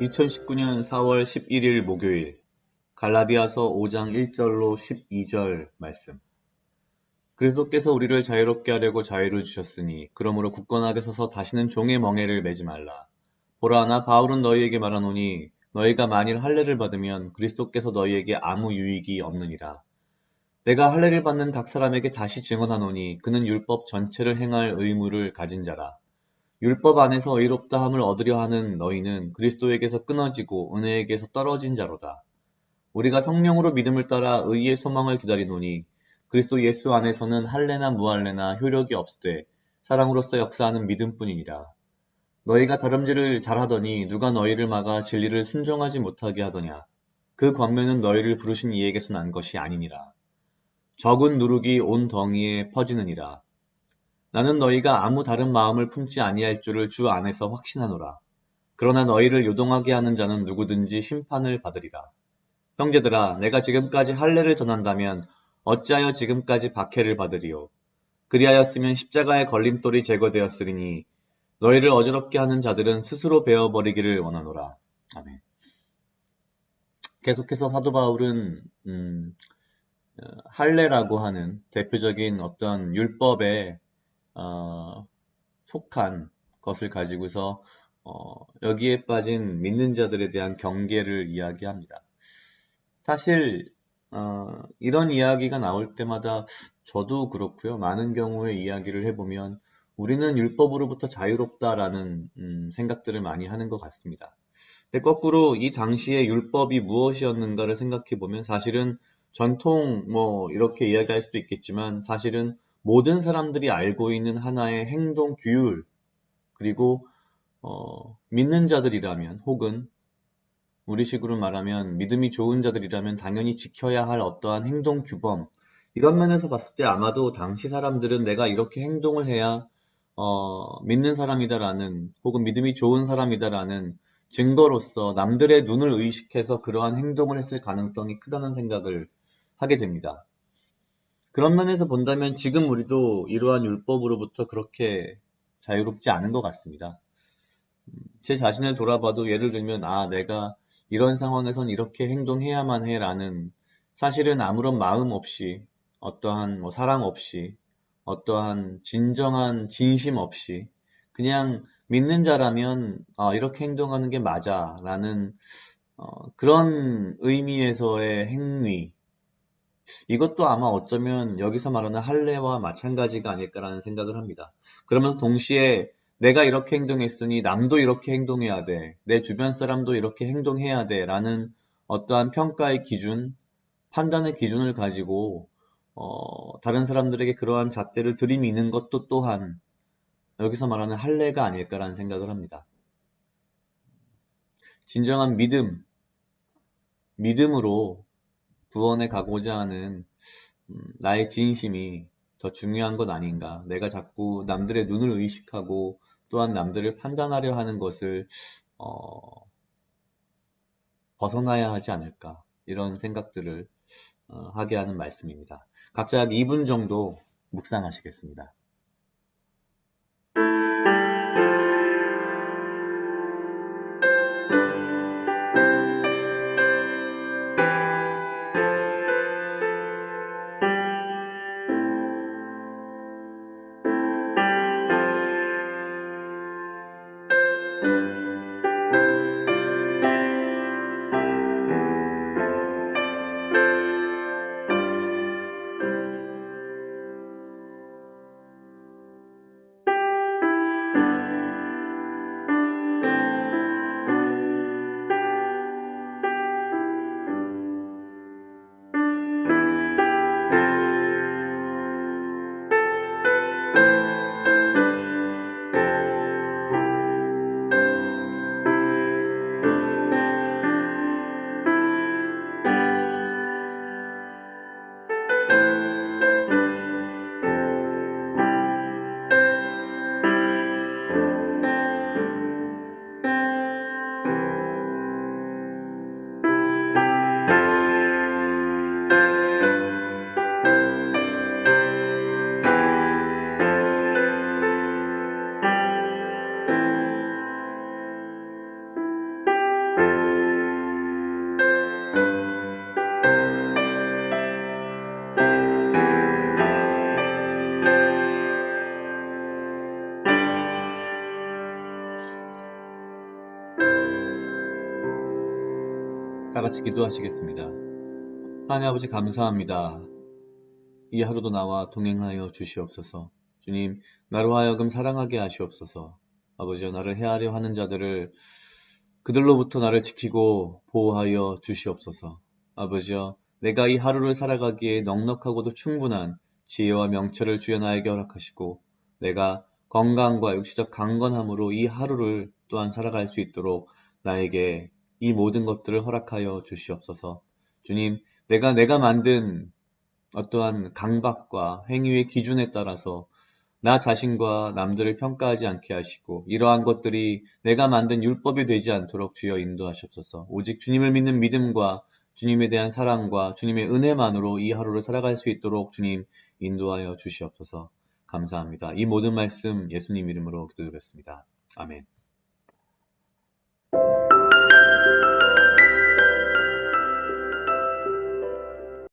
2019년 4월 11일 목요일 갈라디아서 5장 1절로 12절 말씀. 그리스도께서 우리를 자유롭게 하려고 자유를 주셨으니 그러므로 굳건하게 서서 다시는 종의 멍에를 매지 말라. 보라 나 바울은 너희에게 말하노니 너희가 만일 할례를 받으면 그리스도께서 너희에게 아무 유익이 없느니라. 내가 할례를 받는 각 사람에게 다시 증언하노니 그는 율법 전체를 행할 의무를 가진 자라 율법 안에서 의롭다 함을 얻으려 하는 너희는 그리스도에게서 끊어지고 은혜에게서 떨어진 자로다. 우리가 성령으로 믿음을 따라 의의 소망을 기다리노니 그리스도 예수 안에서는 할례나 무할례나 효력이 없으되 사랑으로서 역사하는 믿음뿐이니라. 너희가 다름질을 잘하더니 누가 너희를 막아 진리를 순종하지 못하게 하더냐. 그 광면은 너희를 부르신 이에게서 난 것이 아니니라. 적은 누룩이 온 덩이에 퍼지느니라. 나는 너희가 아무 다른 마음을 품지 아니할 줄을 주 안에서 확신하노라. 그러나 너희를 요동하게 하는 자는 누구든지 심판을 받으리라. 형제들아, 내가 지금까지 할례를 전한다면 어찌하여 지금까지 박해를 받으리요? 그리하였으면 십자가의 걸림돌이 제거되었으리니 너희를 어지럽게 하는 자들은 스스로 베어버리기를 원하노라. 아멘. 계속해서 사도 바울은 음, 어, 할례라고 하는 대표적인 어떤 율법의 어, 속한 것을 가지고서 어, 여기에 빠진 믿는 자들에 대한 경계를 이야기합니다. 사실 어, 이런 이야기가 나올 때마다 저도 그렇고요. 많은 경우에 이야기를 해보면 우리는 율법으로부터 자유롭다라는 음, 생각들을 많이 하는 것 같습니다. 근데 거꾸로 이 당시에 율법이 무엇이었는가를 생각해 보면 사실은 전통 뭐 이렇게 이야기할 수도 있겠지만 사실은 모든 사람들이 알고 있는 하나의 행동 규율, 그리고 어, 믿는 자들이라면 혹은 우리식으로 말하면 믿음이 좋은 자들이라면 당연히 지켜야 할 어떠한 행동 규범 이런 면에서 봤을 때 아마도 당시 사람들은 내가 이렇게 행동을 해야 어, 믿는 사람이다라는 혹은 믿음이 좋은 사람이다라는 증거로서 남들의 눈을 의식해서 그러한 행동을 했을 가능성이 크다는 생각을 하게 됩니다. 그런 면에서 본다면 지금 우리도 이러한 율법으로부터 그렇게 자유롭지 않은 것 같습니다. 제 자신을 돌아봐도 예를 들면 아 내가 이런 상황에선 이렇게 행동해야만 해라는 사실은 아무런 마음 없이 어떠한 뭐 사랑 없이 어떠한 진정한 진심 없이 그냥 믿는 자라면 아, 이렇게 행동하는 게 맞아라는 어, 그런 의미에서의 행위 이것도 아마 어쩌면 여기서 말하는 할례와 마찬가지가 아닐까라는 생각을 합니다. 그러면서 동시에 내가 이렇게 행동했으니 남도 이렇게 행동해야 돼. 내 주변 사람도 이렇게 행동해야 돼. 라는 어떠한 평가의 기준, 판단의 기준을 가지고 어, 다른 사람들에게 그러한 잣대를 들이미는 것도 또한 여기서 말하는 할례가 아닐까라는 생각을 합니다. 진정한 믿음, 믿음으로 구원에 가고자 하는 음, 나의 진심이 더 중요한 것 아닌가. 내가 자꾸 남들의 눈을 의식하고 또한 남들을 판단하려 하는 것을 어, 벗어나야 하지 않을까. 이런 생각들을 어, 하게 하는 말씀입니다. 각자 2분 정도 묵상하시겠습니다. 같이 기도하시겠습니다. 하나님 아버지 감사합니다. 이 하루도 나와 동행하여 주시옵소서. 주님, 나로 하여금 사랑하게 하시옵소서. 아버지여 나를 해하려 하는 자들을 그들로부터 나를 지키고 보호하여 주시옵소서. 아버지여 내가 이 하루를 살아가기에 넉넉하고도 충분한 지혜와 명철을 주여 나에게 허락하시고 내가 건강과 육시적 강건함으로 이 하루를 또한 살아갈 수 있도록 나에게 이 모든 것들을 허락하여 주시옵소서. 주님, 내가 내가 만든 어떠한 강박과 행위의 기준에 따라서 나 자신과 남들을 평가하지 않게 하시고 이러한 것들이 내가 만든 율법이 되지 않도록 주여 인도하시옵소서. 오직 주님을 믿는 믿음과 주님에 대한 사랑과 주님의 은혜만으로 이 하루를 살아갈 수 있도록 주님 인도하여 주시옵소서. 감사합니다. 이 모든 말씀 예수님 이름으로 기도드렸습니다. 아멘.